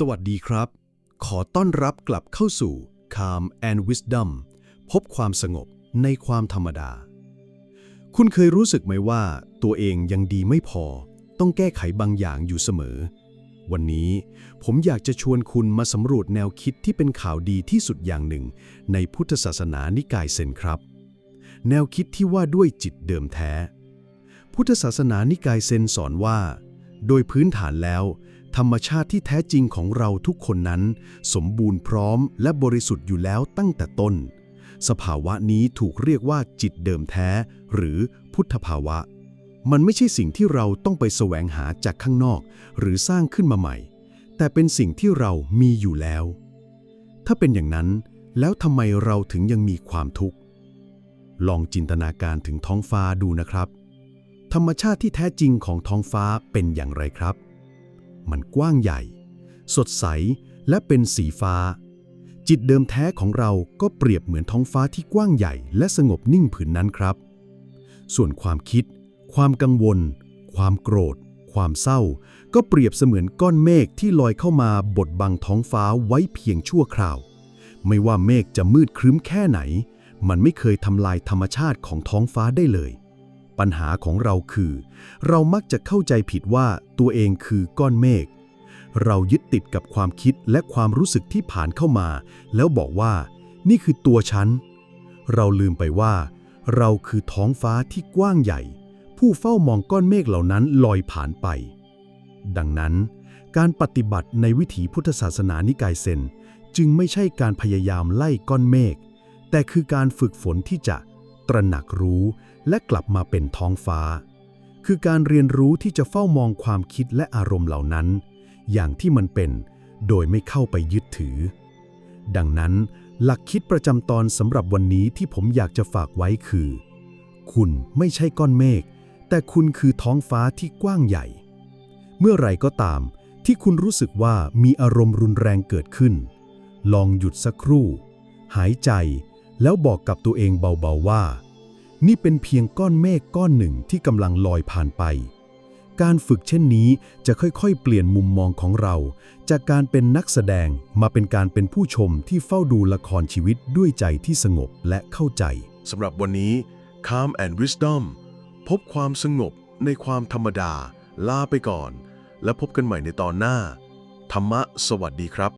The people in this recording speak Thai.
สวัสดีครับ ขอต้อนรับกลับเข้าสู่ Calm and Wisdom พบความสงบในความธรรมดา คุณเคยรู้สึกไหมว่าตัวเองยังดีไม่พอ ต้องแก้ไขบางอย่างอยู่เสมอ วันนี้ผมอยากจะชวนคุณมาสำรวจแนวคิดที่เป็นข่าวดีที่สุดอย่างหนึ่ง ในพุทธศาสนานิกายเซนครับ แนวคิดที่ว่าด้วยจิตเดิมแท้ พุทธศาสนานิกายเซนสอนว่า โดยพื้นฐานแล้ว ธรรมชาติที่แท้จริงของเราทุกคนนั้น สมบูรณ์พร้อมและบริสุทธิ์อยู่แล้วตั้งแต่ต้น สภาวะนี้ถูกเรียกว่าจิตเดิมแท้ หรือพุทธภาวะ มันไม่ใช่สิ่งที่เราต้องไปแสวงหาจากข้างนอก หรือสร้างขึ้นมาใหม่ แต่เป็นสิ่งที่เรามีอยู่แล้ว ถ้าเป็นอย่างนั้น แล้วทำไมเราถึงยังมีความทุกข์ลองจินตนาการถึงท้องฟ้าดูนะครับ ธรรมชาติที่แท้จริงของท้องฟ้าเป็นอย่างไรครับ มันกว้างใหญ่ สดใสและเป็นสีฟ้า จิตเดิมแท้ของเราก็เปรียบเหมือนท้องฟ้าที่กว้างใหญ่ และสงบนิ่งผืนนั้นครับ ส่วนความคิด ความกังวล ความโกรธ ความเศร้า ก็เปรียบเสมือนก้อนเมฆที่ลอยเข้ามาบดบังท้องฟ้าไว้เพียงชั่วคราว ไม่ว่าเมฆจะมืดครึ้มแค่ไหน มันไม่เคยทำลายธรรมชาติของท้องฟ้าได้เลย ปัญหาของเราคือ เรามักจะเข้าใจผิดว่าตัวเองคือก้อนเมฆ เรายึดติดกับความคิดและความรู้สึกที่ผ่านเข้ามา แล้วบอกว่า นี่คือตัวฉัน เราลืมไปว่า เราคือท้องฟ้าที่กว้างใหญ่ ผู้เฝ้ามองก้อนเมฆเหล่านั้นลอยผ่านไป ดังนั้น การปฏิบัติในวิถีพุทธศาสนานิกายเซน จึงไม่ใช่การพยายามไล่ก้อนเมฆแต่คือการฝึกฝนที่จะ ตระหนักรู้และกลับมาเป็นท้องฟ้า คือการเรียนรู้ที่จะเฝ้ามองความคิดและอารมณ์เหล่านั้น อย่างที่มันเป็นโดยไม่เข้าไปยึดถือ ดังนั้นหลักคิดประจำตอนสำหรับวันนี้ที่ผมอยากจะฝากไว้คือ คุณไม่ใช่ก้อนเมฆแต่คุณคือท้องฟ้าที่กว้างใหญ่ เมื่อไรก็ตาม ที่คุณรู้สึกว่ามีอารมณ์รุนแรงเกิดขึ้น ลองหยุดสักครู่ หายใจ แล้วบอกกับตัวเองเบาๆว่า นี่เป็นเพียงก้อนเมฆก้อนหนึ่งที่กำลังลอยผ่านไป การฝึกเช่นนี้จะค่อยๆ เปลี่ยนมุมมองของเรา จากการเป็นนักแสดงมาเป็นการเป็นผู้ชมที่เฝ้าดูละครชีวิตด้วยใจที่สงบและเข้าใจสำหรับวันนี้ Calm and Wisdom พบความสงบในความธรรมดา ลาไปก่อน และพบกันใหม่ในตอนหน้า ธรรมะสวัสดีครับ